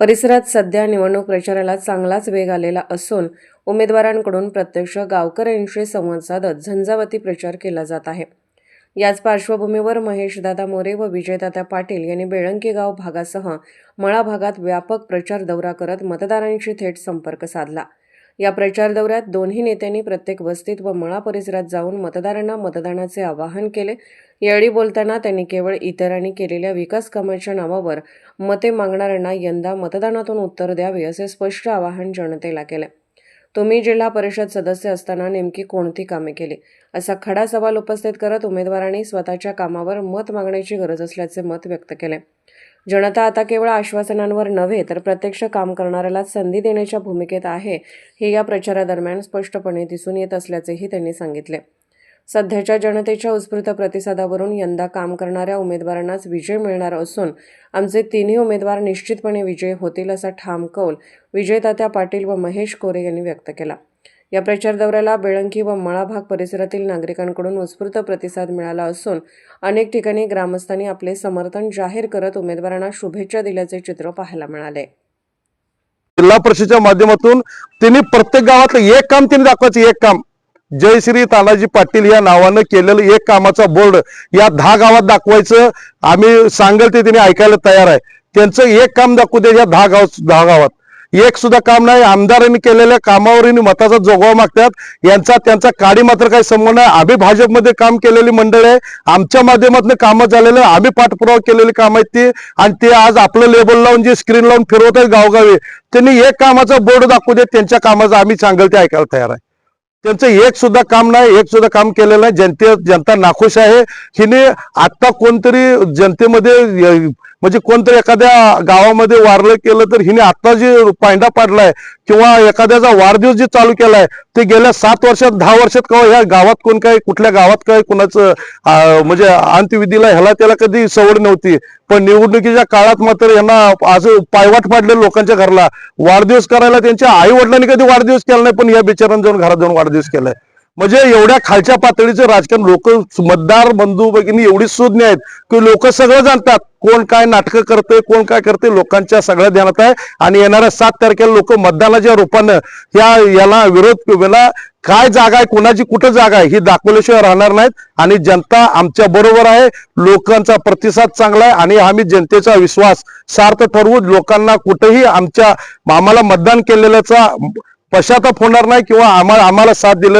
परिसरात सध्या निवडणूक प्रचाराला चांगलाच वेग आलेला असून उमेदवारांकडून प्रत्यक्ष गावकऱ्यांशी संवाद साधत झंझावती प्रचार केला जात आहे. याच पार्श्वभूमीवर महेशदादा मोरे व विजयदादा पाटील यांनी बेळंकीगाव भागासह मळा भागात व्यापक प्रचार दौरा करत मतदारांशी थेट संपर्क साधला. या प्रचार दौऱ्यात दोन्ही नेत्यांनी प्रत्येक वस्तीत व मळा परिसरात जाऊन मतदारांना मतदानाचे आवाहन केले. यावेळी बोलताना त्यांनी केवळ इतरांनी केलेल्या विकास कामाच्या नावावर मते मागणाऱ्यांना यंदा मतदानातून उत्तर द्यावे असे स्पष्ट आवाहन जनतेला केले. तुम्ही जिल्हा परिषद सदस्य असताना नेमकी कोणती कामे केली? असा खडा सवाल उपस्थित करत उमेदवारांनी स्वतःच्या कामावर मत मागण्याची गरज असल्याचे मत व्यक्त केले. जनता आता केवळ आश्वासनांवर नव्हे तर प्रत्यक्ष काम करणाऱ्याला संधी देण्याच्या भूमिकेत आहे हे या प्रचारादरम्यान स्पष्टपणे दिसून येत असल्याचेही त्यांनी सांगितले. सध्याच्या जनतेच्या उत्स्फूर्त प्रतिसादावरून यंदा काम करणाऱ्या उमेदवारांनाच विजय मिळणार असून आमचे तिन्ही उमेदवार निश्चितपणे विजयी होतील असा ठाम कौल विजयतात्या पाटील व महेश कोरे यांनी व्यक्त केला. या प्रचार दौऱ्याला बेळंकी व मळाभाग परिसरातील नागरिकांकडून उत्स्फूर्त प्रतिसाद मिळाला असून अनेक ठिकाणी ग्रामस्थांनी आपले समर्थन जाहीर करत उमेदवारांना शुभेच्छा दिल्याचे चित्र पाहायला मिळाले. जिल्हा परिषदेच्या माध्यमातून त्यांनी प्रत्येक गावातलं एक काम त्यांनी दाखवायचं एक काम. जय श्री तानाजी पाटील या नावानं केलेलं एक कामाचा बोर्ड या दहा गावात दाखवायचं. आम्ही सांगेल ते त्यांनी ऐकायला तयार आहे. त्यांचं एक काम दाखवू दे या दहा गाव दहा गावात. एक सुद्धा काम नाही. आमदारांनी केलेल्या कामावर मताचा जोगवा मागतात. यांचा त्यांचा काडी मात्र काही संबंध नाही. आम्ही भाजपमध्ये काम केलेली मंडळ आहे. आमच्या माध्यमातून कामं झालेलं आम्ही पाठपुरावा केलेली काम आहेत ती. आणि ते आज आपलं लेबल लावून जे स्क्रीन लावून फिरवत आहेत गावगावी त्यांनी एक कामाचा बोर्ड दाखवू देत त्यांच्या कामाचं आम्ही सांगेल ते ऐकायला तयार आहे. त्यांचं एक सुद्धा काम नाही एक सुद्धा काम केलेलं नाही. जनते जनता नाखुश आहे. हिने आता कोणतरी जनतेमध्ये म्हणजे कोणतरी एखाद्या गावामध्ये वारलं केलं तर हिने आता जे पायंडा पाडलाय किंवा एखाद्याचा वाढदिवस जे चालू केलाय ते गेल्या सात वर्षात दहा वर्षात का हो, ह्या गावात कोण काय कुठल्या गावात काय कुणाचं म्हणजे अंत्यविधीला ह्याला त्याला कधी सवड नव्हती. पण निवडणुकीच्या काळात मात्र यांना असं पायवाट पाडले लोकांच्या घरला. वाढदिवस करायला त्यांच्या आई वडिलांनी कधी वाढदिवस केला नाही पण या बिचारांना जाऊन घरात जाऊन वाढदिवस केलाय. म्हणजे एवढ्या खालच्या पातळीचं राजकारण लोक मतदार बंधू भगिनी एवढी सुज्ञ आहेत की लोक सगळं जाणतात कोण काय नाटकं करते कोण काय करते लोकांच्या सगळ्या ध्यानात आहे. आणि येणाऱ्या सात तारखेला लोक मतदानाच्या रूपानं या याला विरोध याला काय जागा आहे कोणाची कुठं जागा आहे ही दाखवल्याशिवाय राहणार नाहीत. आणि जनता आमच्या बरोबर आहे लोकांचा प्रतिसाद चांगला आहे आणि आम्ही जनतेचा विश्वास सार्थ ठरवू. लोकांना कुठेही आमच्या आम्हाला मतदान केलेल्याचा पश्चाताप होणार नाही किंवा आम्हाला आम्हाला साथ दिलं